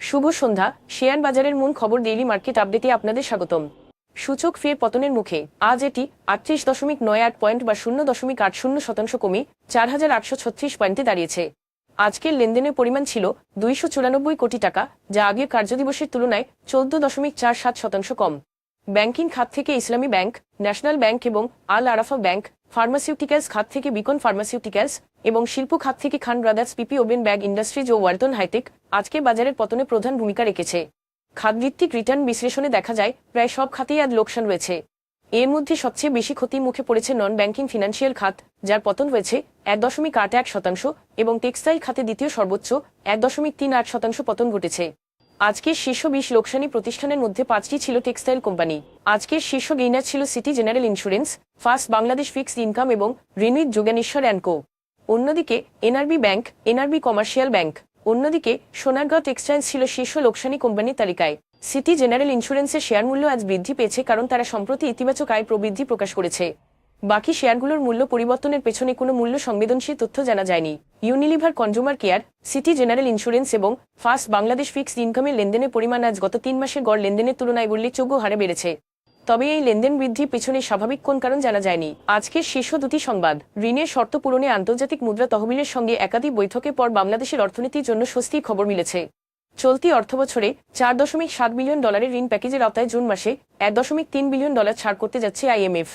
শুভ সন্ধ্যা। Share বাজারের মূল খবর ডেইলি মার্কেট আপডেটে আপনাদের স্বাগতম। সূচক ফের পতনের মুখে। আজ এটি আটত্রিশ দশমিক নয় আট পয়েন্ট বা শূন্য দশমিক আট শূন্য শতাংশ কমে চার হাজার আটশো ছত্রিশ পয়েন্টে দাঁড়িয়েছে। আজকের লেনদেনের পরিমাণ ছিল দুইশো চুরানব্বই কোটি টাকা, যা আগের কার্যদিবসের তুলনায় চোদ্দ দশমিক চার সাত শতাংশ কম। ব্যাংকিং খাত থেকে ইসলামী ব্যাংক, ন্যাশনাল ব্যাংক এবং আল আরাফা ব্যাংক, ফার্মাসিউটিক্যালস খাত থেকে বিকন ফার্মাসিউটিক্যালস এবং শিল্প খাত থেকে Khan brothers, PP, woven bag industries ও ওয়ালটন হাইটেক আজকে বাজারের পতনে প্রধান ভূমিকা রেখেছে। খাতভিত্তিক রিটার্ন বিশ্লেষণে দেখা যায়, প্রায় সব খাতেই আজ লোকসান রয়েছে। এর মধ্যে সবচেয়ে বেশি ক্ষতির মুখে পড়েছে নন ব্যাংকিং ফিনান্সিয়াল খাত, যার পতন হয়েছে এক দশমিক আট এক শতাংশ এবং টেক্সটাইল খাতে দ্বিতীয় সর্বোচ্চ এক দশমিক তিন আট শতাংশ পতন ঘটেছে। আজকের শীর্ষ বিশ লোকসানি প্রতিষ্ঠানের মধ্যে পাঁচটি ছিল টেক্সটাইল কোম্পানি। আজকের শীর্ষ গেইনার ছিল city general insurance, first Bangladesh fixed income এবং রিনুইত যোগানেশ্বর অ্যান্ড কো। অন্যদিকে NRB bank NRB commercial bank অন্যদিকে, সোনারগাঁও টেক্সটাইলস ছিল শীর্ষ লোকসানি কোম্পানির তালিকায়। সিটি জেনারেল ইন্স্যুরেন্সের শেয়ার মূল্য আজ বৃদ্ধি পেয়েছে কারণ তারা সম্প্রতি ইতিবাচক আয় প্রবৃদ্ধি প্রকাশ করেছে। বাকি শেয়ারগুলোর মূল্য পরিবর্তনের পেছনে কোনো মূল্য সংবেদনশীল তথ্য জানা যায়নি। Unilever consumer care city general insurance এবং ফার্স্ট বাংলাদেশ ফিক্সড ইনকামের লেনদেনের পরিমাণ আজ গত তিন মাসের গড় লেনদেনের তুলনায় উল্লেখযোগ্য হারে বেড়েছে। তবে এই লেনদেন বৃদ্ধির পিছনে স্বাভাবিক কোন কারণ জানা যায়নি। আজকের শীর্ষ দুটি সংবাদ। ঋণের শর্ত পূরণে আন্তর্জাতিক মুদ্রা তহবিলের সঙ্গে একাধিক বৈঠকের পর বাংলাদেশের অর্থনীতির জন্য স্বস্তির খবর মিলেছে। চলতি অর্থবছরে চার দশমিক সাত বিলিয়ন ডলারের ঋণ প্যাকেজের আওতায় জুন মাসে এক দশমিক তিন বিলিয়ন ডলার ছাড় করতে যাচ্ছে আইএমএফ।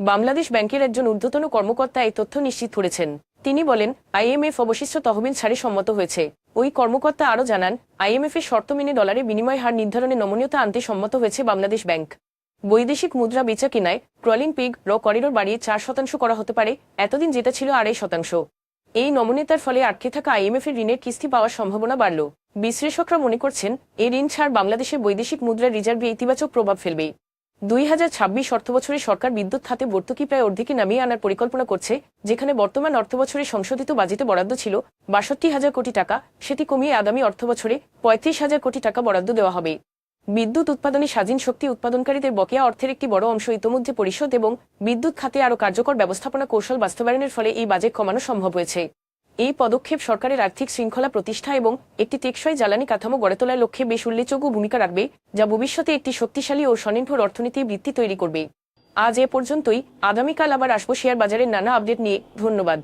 বাংলাদেশ ব্যাংকের একজন ঊর্ধ্বতন কর্মকর্তা এই তথ্য নিশ্চিত করেছেন। তিনি বলেন, আইএমএফ অবশিষ্ট তহবিল ছাড়ে সম্মত হয়েছে। ওই কর্মকর্তা আরও জানান আইএমএফ এর শর্ত মেনে ডলারের বিনিময় হার নির্ধারণে নমনীয়তা আনতে সম্মত হয়েছে বাংলাদেশ ব্যাংক। বৈদেশিক মুদ্রা বেচা কিনায় ক্রলিং পিগ র করিডোর বাড়িয়ে চার শতাংশ করা হতে পারে, এতদিন যেটা ছিল আড়াই শতাংশ। এই নমনীয়তার ফলে আটকে থাকা আইএমএফ এর ঋণের কিস্তি পাওয়ার সম্ভাবনা বাড়ল। বিশ্লেষকরা মনে করছেন এই ঋণ ছাড় বাংলাদেশের বৈদেশিক মুদ্রার রিজার্ভে ইতিবাচক প্রভাব ফেলবে। দুই হাজার ছাব্বিশ অর্থবছরে সরকার বিদ্যুৎ খাতে ভর্তুকি প্রায় অর্ধেকে নামিয়ে আনার পরিকল্পনা করছে, যেখানে বর্তমান অর্থবছরে সংশোধিত বাজেটে বরাদ্দ ছিল বাষট্টি হাজার কোটি টাকা, সেটি কমিয়ে আগামী অর্থবছরে পঁয়ত্রিশ হাজার কোটি টাকা বরাদ্দ দেওয়া হবে। বিদ্যুৎ উৎপাদনে স্বাধীন শক্তি উৎপাদনকারীদের বকেয়া অর্থের একটি বড় অংশ ইতোমধ্যে পরিশোধ এবং বিদ্যুৎ খাতে আরও কার্যকর ব্যবস্থাপনা কৌশল বাস্তবায়নের ফলে এই বাজেট কমানো সম্ভব হয়েছে। এই পদক্ষেপ সরকারের আর্থিক শৃঙ্খলা প্রতিষ্ঠা এবং একটি টেকসই জ্বালানি কাঠামো গড়ে তোলার লক্ষ্যে বেশ উল্লেখযোগ্য ভূমিকা রাখবে, যা ভবিষ্যতে একটি শক্তিশালী ও স্বনির্ভর অর্থনীতির ভিত্তি তৈরি করবে। আজ এ পর্যন্তই। আগামীকাল আবার আসব শেয়ার বাজারের নানা আপডেট নিয়ে। ধন্যবাদ।